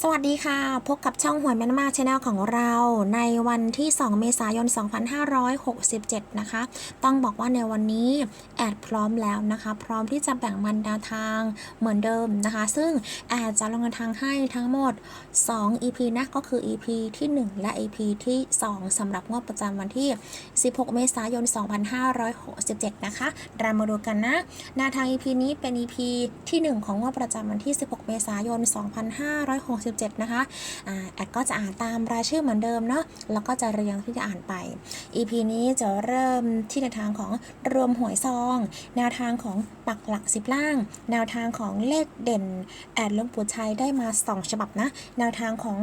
สวัสดีค่ะ พบกับช่องหวยแมนมาชาแนลของเราในวันที่ 2 เมษายน 2567 นะคะ ต้องบอกว่าในวันนี้แอดพร้อมแล้วนะคะ พร้อมที่จะแบ่งมันดาทางเหมือนเดิมนะคะ ซึ่งแอดจะลงทางให้ทั้งหมด 2 EP นะ ก็คือ EP ที่ 1 และ EP ที่ 2สำหรับงวดประจำวันที่ 16 เมษายน 2567 นะคะ เรามาดูกันนะนวทาง EP นี้เป็น EP ที่ 1 ของงวดประจำวันที่ 16 เมษายน 2567นะคะอ่าแอดก็จะอ่านตามรายชื่อเหมือนเดิมเนาะแล้วก็จะเรียงที่จะอ่านไป EP นี้จะเริ่มที่แนวทางของรวมหวยซอง แนวทางของปักหลักสิบล่าง แนวทางของเลขเด่น แอดลงปู่ชัยได้มา 2 ฉบับนะ แนวทางของ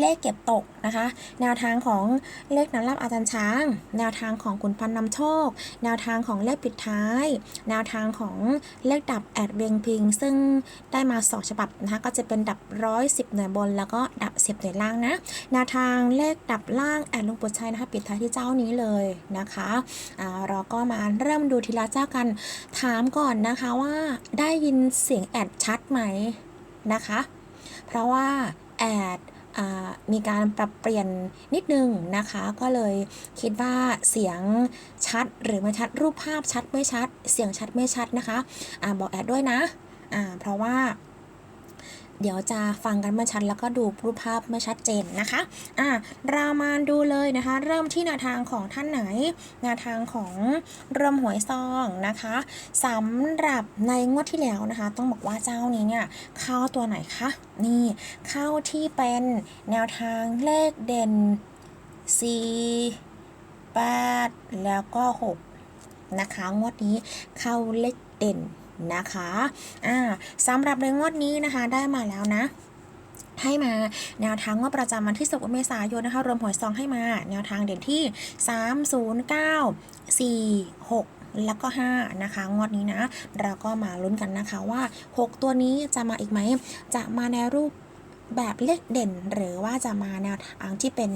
เลขเก็บตกนะคะ แนวทางของเลขนำรับอาจารย์ช้าง แนวทางของขุนพันนำโชค แนวทางของเลขปิดท้าย แนวทางของเลขดับแอดเวียงพิง ซึ่งได้มา2ฉบับนะคะ ก็จะเป็นดับร้อยสิบหน่วยบน แล้วก็ดับสิบหน่วยล่างนะ แนวทางเลขดับล่างแอดลุงปุชัยนะคะ ปิดท้ายที่เจ้านี้เลยนะคะเราก็มาเริ่มดูทีละเจ้ากัน ถามก่อนนะคะว่าได้ยินเสียงแอดชัดไหมนะคะ เพราะว่าแอด มีการปรับเปลี่ยนนิดนึงนะคะ ก็เลยคิดว่าเสียงชัดหรือไม่ชัดรูปภาพชัดไม่ชัด เสียงชัดไม่ชัดนะคะอะบอกแอดด้วยนะะเพราะว่า เดี๋ยวจะฟังกันไม่ชัดแล้วก็ดูรูปภาพไม่ชัดเจนนะคะอ่ารามาดูเลยนะคะ เริ่มที่แนวทางของท่านไหนแนวทางของเรวมหวยซองนะคะสำหรับในงวดที่แล้วนะคะ ต้องบอกว่าเจ้านี้เนี่ยเข้าตัวไหนคะนี่เข้าที่เป็นแนวทางเลขเด่น4 8 แล้วก็ 6 นะคะ งวดนี้เข้าเลขเด่น นะคะอ่าสำหรับในงวดนี้นะคะได้มาแล้วนะให้มาแนวทางว่าประจำวันที่16เมษายนนะคะรวมหวยซองให้มา แนวทางเด่นที่ 3 0 9 4 6แล้วก็5นะคะ งวดนี้นะ เราก็มาลุ้นกันนะคะว่า 6 ตัวนี้จะมาอีกไหม จะมาในรูป แบบเลขเด่นหรือว่าจะมาแนวทางที่เป็น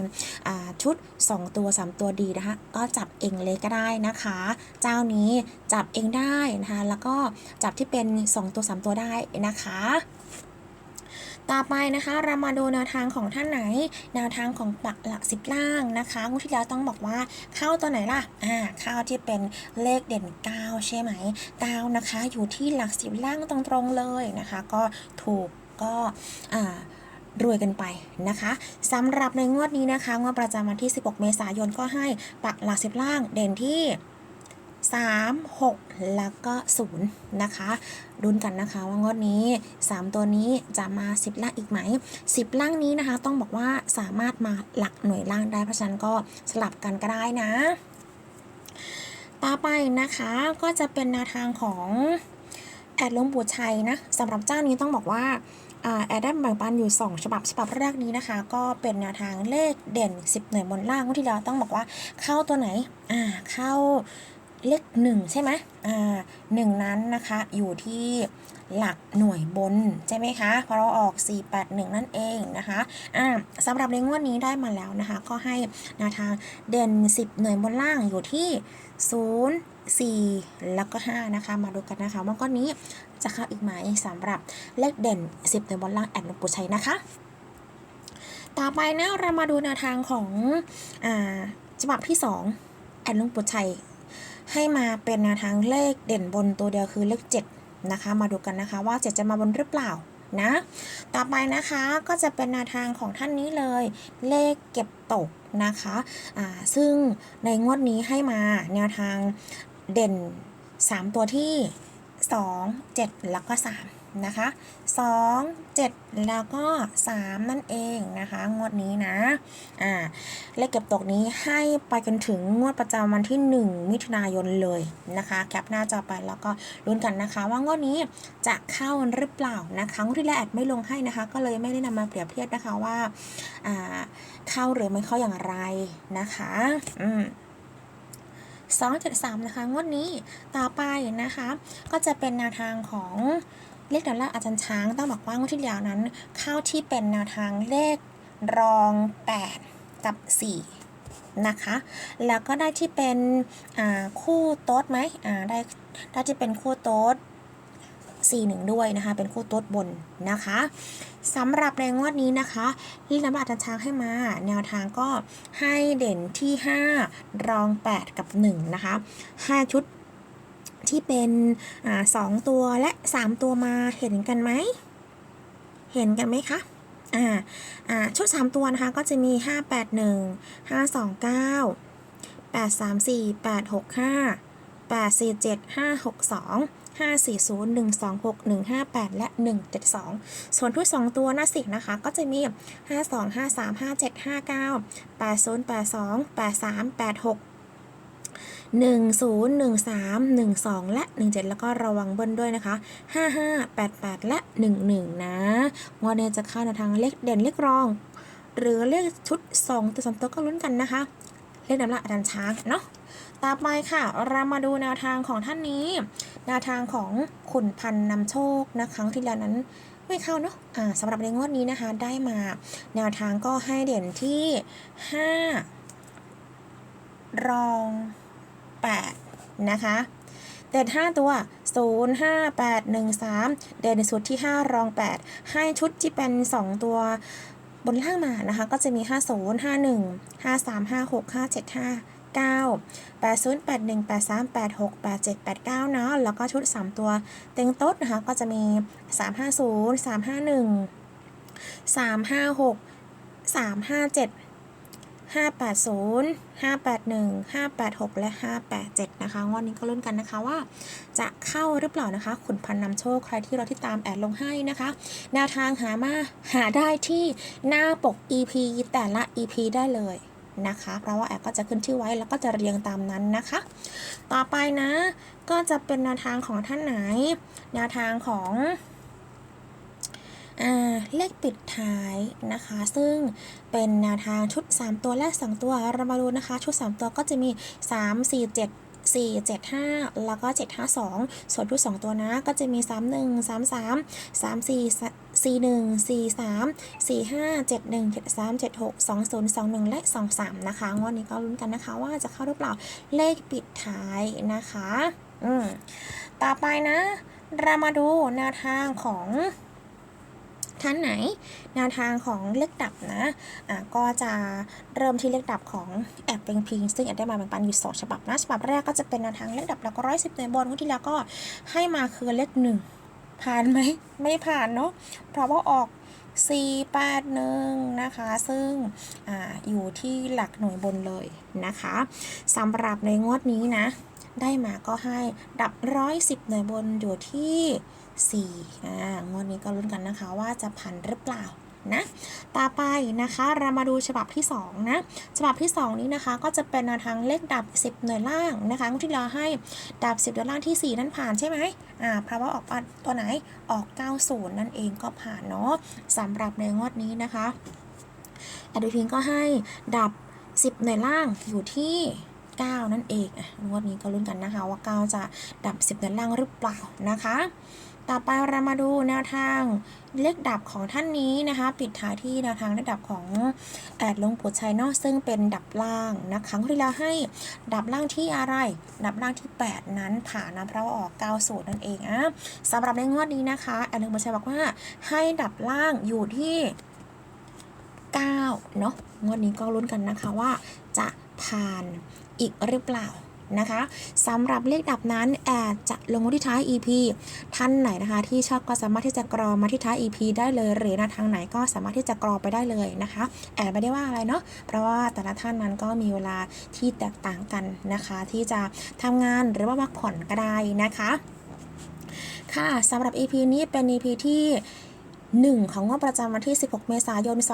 ชุด 2 ตัว 3 ตัวดีนะคะก็จับเองเลยก็ได้นะคะ เจ้านี้จับเองได้นะคะแล้วก็จับที่เป็น 2 ตัว 3 ตัวได้นะคะต่อไปนะคะเรามาดูแนวทางของท่านไหน แนวทางของปักหลักสิบล่างนะคะงวดที่แล้วต้องบอกว่าเข้าตัวไหนล่ะอ่าเข้าที่เป็นเลขเด่น 9 ใช่ไหม 9 นะคะ อยู่ที่หลักสิบล่างตรงๆเลยนะคะ ก็ถูกก็อ่า รวยกันไปนะคะสำหรับในงวดนี้นะคะ งวดประจำวันที่ 16 เมษายนก็ให้ปักหลักสิบล่างเด่นที่ 3 6 แล้วก็ 0 นะคะดุนกันนะคะว่างวดนี้ 3 ตัวนี้จะมา 10 ล่างอีกไหม 10 ล่างนี้นะคะ ต้องบอกว่าสามารถมาหลักหน่วยล่างได้เพราะฉะนั้นก็สลับกันก็ได้นะ ต่อไปนะคะก็จะเป็นแนวทางของแอดลวงปู่ชัยนะสำหรับเจ้านี้ต้องบอกว่า แอดได้แบ่งปันอยู่ 2 ฉบับฉบับแรกนี้นะคะ ก็เป็นแนวทางเลขเด่น 10 หน่วยบนล่างที่แล้วต้องบอกว่าเข้าตัวไหนอ่าเข้าเลขหนึ่งใช่ไหมอ่าหนึ่งนั้นนะคะอยู่ที่หลักหน่วยบนใช่ไหมคะ เพราะเราออก 481 นั่นเองนะคะอ่าสำหรับในงวดนี้ได้มาแล้วนะคะ ก็ให้แนวทางเด่น 10 หน่วยบนล่างอยู่ที่ 0 4 แล้วก็ 5 นะคะ มาดูกันนะคะว่าก้อนนี้ จะเข้าอีกไหมสำหรับเลขเด่น 10หน่วยบนล่างแอดหลวงปู่ชัยนะคะ ต่อไปนะเรามาดูแนวทางของอฉบับที่ 2 แอดหลวงปู่ชัย ให้มาเป็นแนวทางเลขเด่นบนตัวเดียวคือเลข 7 นะคะ มาดูกันนะคะว่า 7 จะมาบนหรือเปล่านะ ต่อไปนะคะก็จะเป็นแนวทางของท่านนี้เลย เลขเก็บตกนะคะซึ่งในงวดนี้ให้มาแนวทางเด่น 3 ตัวที่ 2 7 แล้วก็3นะคะ 2 7 แล้วก็ 3 นั่นเองนะคะ งวดนี้นะอ่าเลขเก็บตกนี้ให้ไปกันถึงงวดประจำวันที่ 1 มิถุนายนเลยนะคะ แคปหน้าจอไปแล้วก็ลุ้นกันนะคะ ว่างวดนี้จะเข้าหรือเปล่านะคะงวดที่แล้วแอดไม่ลงให้นะคะ ก็เลยไม่ได้นำมาเปรียบเทียบนะคะว่าอ่าเข้าหรือไม่เข้าอย่างไรนะคะ อืม 2.3 นะคะ งวดนี้ต่อไปนะคะ ก็จะเป็นแนวทางของเลขดอลลาร์อาจารย์ช้าง ต้องบอกว่างวดที่แล้วนั้น เข้าที่เป็นแนวทางเลขรอง 8 กับ 4 นะคะ แล้วก็ได้ที่เป็นคู่โต๊ดไหมอ่าได้ได้ที่เป็นคู่โต๊ด 41 ด้วยนะคะ เป็นคู่ต๊ดบนนะคะสำหรับในงวดนี้นะคะลีน้ำบาดช้างให้มา แนวทางก็ให้เด่นที่ 5 รอง 8 กับ 1 นะคะ 5 ชุดที่เป็นอ่าสองตัวและ 3 ตัวมาเห็นกันไหม เห็นกันไหมคะอ่าอ่าชุด 3 ตัวนะคะก็จะมี 5 8 1 5 2 9 540 126 158 และ 1 7 2 ส่วนทุก 2 ตัวหน้าสิกนะคะ ก็จะมี 5 2 5 3 5 7 5 9 8 0 8 2 8 3 8 6 1 0 1 3 1 2 และ 1 7 แล้วก็ระวังเบิ้ลด้วยนะคะ 5 5 8 8 และ 1 1 นะงวดนี้จะเข้าในทางเลขเด่นเลขรอง หรือเลขชุด 2 ตัวสองตัวก็ลุ้นกันนะคะ เลขนำละอาจารย์ช้างเนาะ ต่อไปค่ะ เรามาดูแนวทางของท่านนี้ แนวทางของขุนพันนำโชคนะครั้งที่แล้วนั้นไม่เข้าเนาะสำหรับในงวดนี้นะคะได้มา แนวทางก็ให้เด่นที่ 5 รอง 8 นะคะเด่น5ตัว 0 5 8 1 3 เด่นสุดที่ 5 รอง 8 ให้ชุดที่เป็น 2 ตัวบนล่างมานะคะ ก็จะมี 50 51 53 56 9 80 81 83 86 87 89เนาะแล้วก็ชุด 3 ตัวเต็งโต๊ดนะคะก็จะมี 350 351 356 357 580 581 586 และ 587 นะคะ งวดนี้ก็ลุ้นกันนะคะว่า จะเข้าหรือเปล่านะคะ ขุนพันนำโชค ใครที่เราที่ตามแอดลงให้นะคะ แนวทางหามาหาได้ที่หน้าปก EP แต่ละ EP ได้เลย นะคะ เพราะว่าแอดก็จะขึ้นชื่อไว้แล้วก็จะเรียงตามนั้นนะคะ ต่อไปนะ ก็จะเป็นแนวทางของท่านไหน แนวทางของเลขปิดท้ายนะคะ ซึ่งเป็นแนวทางชุด 3 ตัวและ 2 ตัวเรามาดูนะคะ ชุด 3 ตัวก็จะมี 3 4 7 4 7 5 แล้วก็ 7 5 2 ส่วนชุด2ตัวนะก็จะมี 3 1 3 3 3 4 4 1 4 3 4 5 7 1 7 3 7 6 2 0 2 1 และ 2 3 นะคะ งวดนี้ก็ลุ้นกันนะคะว่าจะเข้าหรือเปล่าเลขปิดท้ายนะคะ อืม ต่อไปนะ เรามาดูแนวทางของ ท่านไหนแนวทางของเลขดับนะะก็จะเริ่มที่เลขดับของแอบเป็งพิงซึ่งแอบได้มาแบ่งปันอยู่สองฉบับนะฉบับแรกก็จะเป็นแนวทางเลขดับแล้วก็ร้อยสิบในบนงวดที่แล้วก็ให้มาคือเลขหนึ่งผ่านไหมไม่ผ่านเนาะเพราะว่าออก4 8 1 นะคะ ซึ่งออยู่ที่หลักหน่วยบนเลยนะคะสำหรับในงวดนี้นะ ได้มาก็ให้ดับร้อยสิบหน่วยบนอยู่ที่ 4 อ่างวดนี้ก็ลุ้นกันนะคะว่าจะผ่านหรือเปล่านะต่อไปนะคะเรามาดูฉบับที่ 2 นะ ฉบับที่ 2 นี้นะคะ ก็จะเป็นแนวทางเลขดับ 10 หน่วยล่างนะคะที่เราให้ดับ 10หน่วยล่างที่ 4 นั้นผ่านใช่ไหมอ่าเพราะว่าออกตัวไหนออก 90 นั่นเองก็ผ่านเนาะสำหรับในงวดนี้นะคะอดูพิงก็ให้ดับ 10 หน่วยล่างอยู่ที่ 9 นั่นเองอะงวดนี้ก็ลุ้นกันนะคะว่า 9 จะดับ 10หน่วยล่างหรือเปล่านะคะ ต่อไปเรามาดูแนวทางเลขดับของท่านนี้นะคะ ปิดท้ายที่แนวทางเลขดับของแอดลงปูชัยนาะซึ่งเป็นดับล่างนะคะที่เราให้ดับล่างที่อะไร ดับล่างที่ 8 นั้นผ่านนะเพราะาออก90นั่นเองอะสำหรับในงวดนี้นะคะแอดลงปูชัยบอกว่าให้ดับล่างอยู่ที่9เนาะงวดนี้ก็ลุ้นกันนะคะว่าจะ ผ่านอีกหรือเปล่านะคะสำหรับเลขดับนั้นแอดจะลงที่ท้าย EP ท่านไหนนะคะ ที่ชอบก็สามารถที่จะกรอมาที่ท้าย EP ได้เลย หรือนวทางไหนก็สามารถที่จะกรอไปได้เลยนะคะ แอดไม่ได้ว่าอะไรเนาะเพราะว่าแต่ละท่านนั้นก็มีเวลาที่แตกต่างกันนะคะ ที่จะทำงานหรือว่าพักผ่อนก็ได้นะคะ ค่ะสำหรับ EP นี้เป็น EP ที่ 1 ของงวดประจำวันที่ 16 เมษายน 2567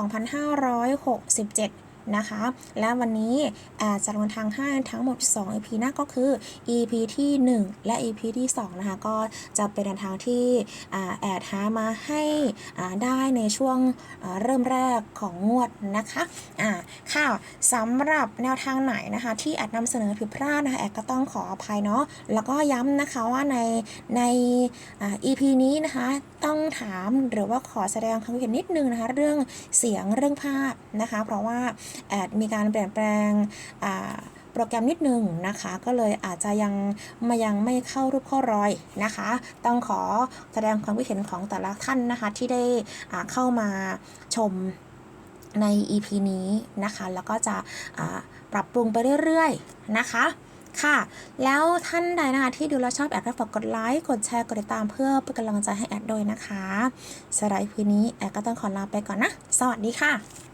นะคะ และวันนี้แอดจะลงทางให้ทั้งหมด 2 EP นั่นก็คือ EP ที่ 1 และ EP ที่ 2 นะคะ ก็จะเป็นแนวทางที่แอดหามาให้ได้ในช่วงเริ่มแรกของงวดนะคะอ่าค่ะสำหรับแนวทางไหนนะคะ ที่แอดนำเสนอผิดพลาดนะคะแอดก็ต้องขออภัยเนาะแล้วก็ย้ำนะคะว่าในใน EP นี้นะคะต้องถามหรือว่าขอแสดงความคิดเห็นนิดนึงนะคะ เรื่องเสียงเรื่องภาพนะคะ เพราะว่าแอดมีการเปลี่ยนแปลงโปรแกรมนิดนึงนะคะ ก็เลยอาจจะยังมายังไม่เข้ารูปเข้ารอยนะคะ ต้องขอแสดงความคิดเห็นของแต่ละท่านนะคะ ที่ได้เข้ามาชมใน EP นี้นะคะ แล้วก็จะปรับปรุงไปเรื่อยๆนะคะค่ะ แล้วท่านใดนะคะที่ดูแล้วชอบแอดก็ฝากกดไลค์กดแชร์กดติดตามเพื่อเป็นกำลังใจให้แอดด้วยนะคะสำหรับ EP นี้แอดก็ต้องขอลาไปก่อนนะ สวัสดีค่ะ